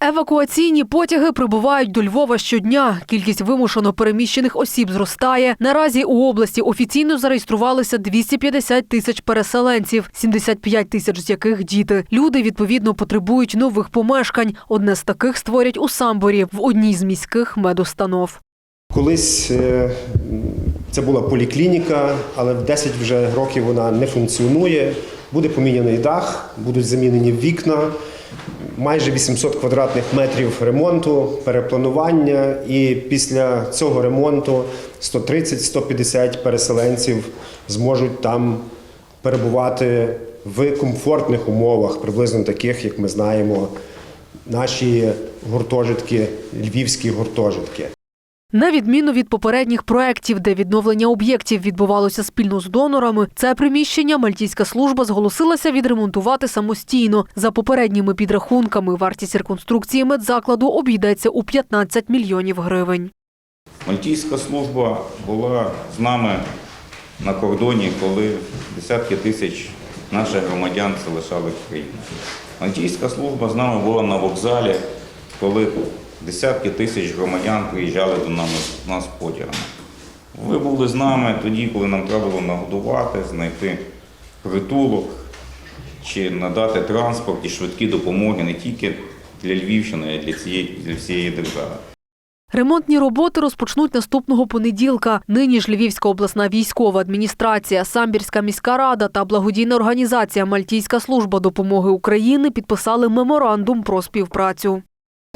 Евакуаційні потяги прибувають до Львова щодня. Кількість вимушено переміщених осіб зростає. Наразі у області офіційно зареєструвалося 250 тисяч переселенців, 75 тисяч з яких діти. Люди відповідно потребують нових помешкань. Одне з таких створять у Самборі в одній з міських медустанов. Колись е, це була поліклініка, але в 10 вже років вона не функціонує. Буде поміняний дах, будуть замінені вікна, майже 800 квадратних метрів ремонту, перепланування. І після цього ремонту 130-150 переселенців зможуть там перебувати в комфортних умовах, приблизно таких, як ми знаємо, наші гуртожитки, львівські гуртожитки. На відміну від попередніх проєктів, де відновлення об'єктів відбувалося спільно з донорами, це приміщення Мальтійська служба зголосилася відремонтувати самостійно. За попередніми підрахунками, вартість реконструкції медзакладу обійдеться у 15 мільйонів гривень. Мальтійська служба була з нами на кордоні, коли десятки тисяч наших громадян залишали країну. Мальтійська служба з нами була на вокзалі, коли десятки тисяч громадян приїжджали до нас, потягами. Ви були з нами тоді, коли нам треба було нагодувати, знайти притулок чи надати транспорт і швидкі допомоги не тільки для Львівщини, а й для, для всієї держави. Ремонтні роботи розпочнуть наступного понеділка. Нині ж Львівська обласна військова адміністрація, Самбірська міська рада та благодійна організація Мальтійська служба допомоги України підписали меморандум про співпрацю.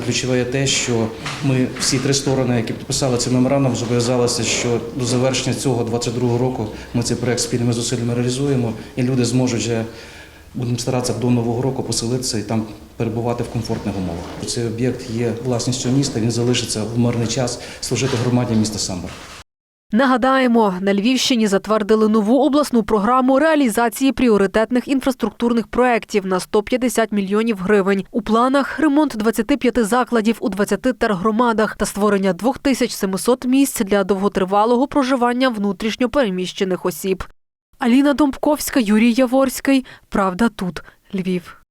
Ключове є те, що ми всі три сторони, які підписали цей меморандум, зобов'язалися, що до завершення цього 22-го року ми цей проект спільними зусиллями реалізуємо, і люди зможуть вже будемо старатися до нового року поселитися і там перебувати в комфортних умовах. Цей об'єкт є власністю міста. Він залишиться в мирний час служити громаді міста Самбор. Нагадаємо, на Львівщині затвердили нову обласну програму реалізації пріоритетних інфраструктурних проєктів на 150 мільйонів гривень. У планах ремонт 25 закладів у 20 тергромадах та створення 2700 місць для довготривалого проживання внутрішньо переміщених осіб. Аліна Домбковська, Юрій Яворський. Правда тут. Львів.